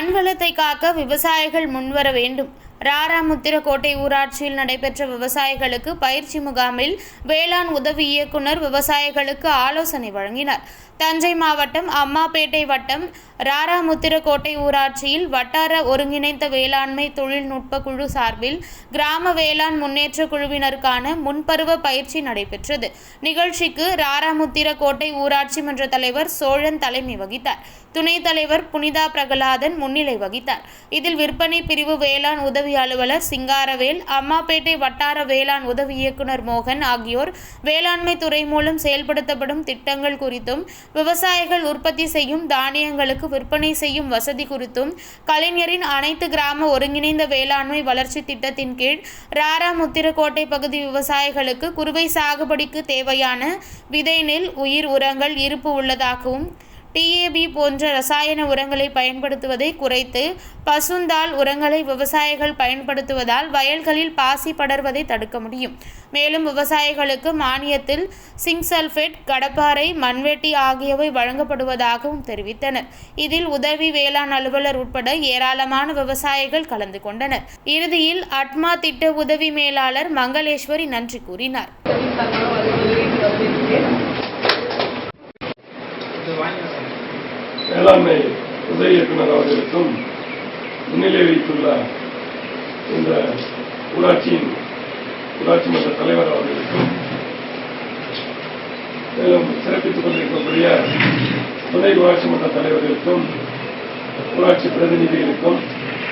மண்வளத்தை காக்க விவசாயிகள் முன்வர வேண்டும். ராராமுத்திரக்கோட்டை ஊராட்சியில் நடைபெற்ற விவசாயிகளுக்கு பயிற்சி முகாமில் வேளாண் உதவி இயக்குனர் விவசாயிகளுக்கு ஆலோசனை வழங்கினார். தஞ்சை மாவட்டம் அம்மாப்பேட்டை வட்டம் ராராமுத்திரக்கோட்டை ஊராட்சியில் வட்டார ஒருங்கிணைந்த வேளாண்மை தொழில்நுட்ப குழு சார்பில் கிராம வேளாண் முன்னேற்ற குழுவினருக்கான முன்பருவ பயிற்சி நடைபெற்றது. நிகழ்ச்சிக்கு ராராமுத்திரக்கோட்டை ஊராட்சி மன்ற தலைவர் சோழன் தலைமை வகித்தார். துணைத் தலைவர் புனிதா பிரகலாதன் முன்னிலை வகித்தார். இதில் விற்பனை பிரிவு வேளாண் உதவி அலுவலர் சிங்காரவேல் அம்மாப்பேட்டை வட்டார வேளாண் உதவி இயக்குனர் மோகன் ஆகியோர் வேளாண்மை துறை மூலம் செயல்படுத்தப்படும் திட்டங்கள் குறித்தும் விவசாயிகள் உற்பத்தி செய்யும் தானியங்களுக்கு விற்பனை செய்யும் வசதி குறித்தும் கலைஞரின் அனைத்து கிராம ஒருங்கிணைந்த வேளாண்மை வளர்ச்சி திட்டத்தின் கீழ் ராராமுத்திரக்கோட்டை பகுதி விவசாயிகளுக்கு குறுவை சாகுபடிக்கு தேவையான விதை நெல் உயிர் உரங்கள் இருப்பு உள்ளதாகவும் டிஏபி போன்ற ரசாயன உரங்களை பயன்படுத்துவதை குறைத்து பசுந்தாள் உரங்களை விவசாயிகள் பயன்படுத்துவதால் வயல்களில் பாசி படர்வதை தடுக்க முடியும். மேலும் விவசாயிகளுக்கு மானியத்தில் சிங்க் சல்ஃபேட் கடப்பாறை மண்வெட்டி ஆகியவை வழங்கப்படுவதாகவும் தெரிவித்தனர். இதில் உதவி வேளாண் அலுவலர் உட்பட ஏராளமான விவசாயிகள் கலந்து கொண்டனர். இறுதியில் அட்மா திட்ட உதவி மேலாளர் மங்களேஸ்வரி நன்றி கூறினார். வேளாண்மை உதவி இயக்குனர் அவர்களுக்கும் முன்னிலை வைத்துள்ள இந்த ஊராட்சியின் ஊராட்சி மன்ற தலைவர் அவர்களுக்கும் மேலும் சிறப்பித்துக் கொண்டிருக்கக்கூடிய துணை ஊராட்சி மன்ற தலைவர்களுக்கும் ஊராட்சி பிரதிநிதிகளுக்கும்